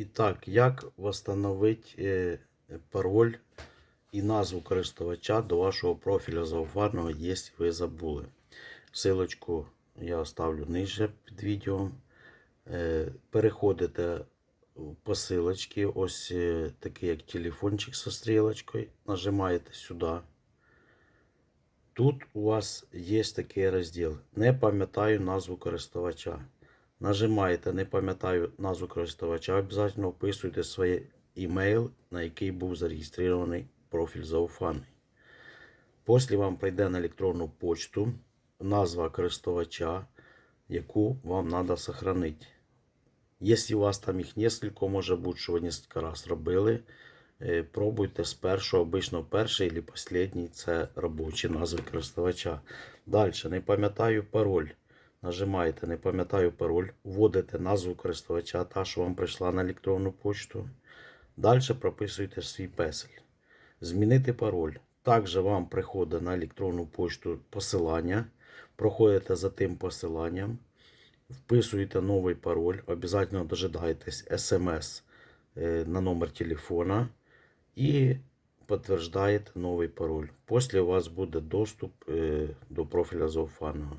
І так, як встановити пароль і назву користувача до вашого профілю завфарного, якщо ви забули. Силочку я оставлю нижче під відео. Е, Переходите по силочці, ось е, такий як телефончик со стрілочкою. Нажимаєте сюди. Тут у вас є такий розділ. Не пам'ятаю назву користувача. Нажимаєте, не пам'ятаю назву користувача, обов'язково вписуйте своє імейл, на який був зареєстрований профіль зауфаний. Після вам прийде на електронну почту назва користувача, яку вам треба сохранити. Якщо у вас там їх несколько, може бути, що ви кілька разів робили, е, пробуйте з першого, обично перший або останній це робочі назви користувача. Далі, не пам'ятаю пароль. Нажимаєте не пам'ятаю пароль, вводите назву користувача, та, що вам прийшла на електронну почту. Далі прописуєте свій песель. Змінити пароль. Також вам приходить на електронну почту посилання. Проходите за тим посиланням, вписуєте новий пароль, обов'язково дожидаєтесь смс е, на номер телефона і підтверждаєте новий пароль. Після у вас буде доступ е, до профіля зауфаного.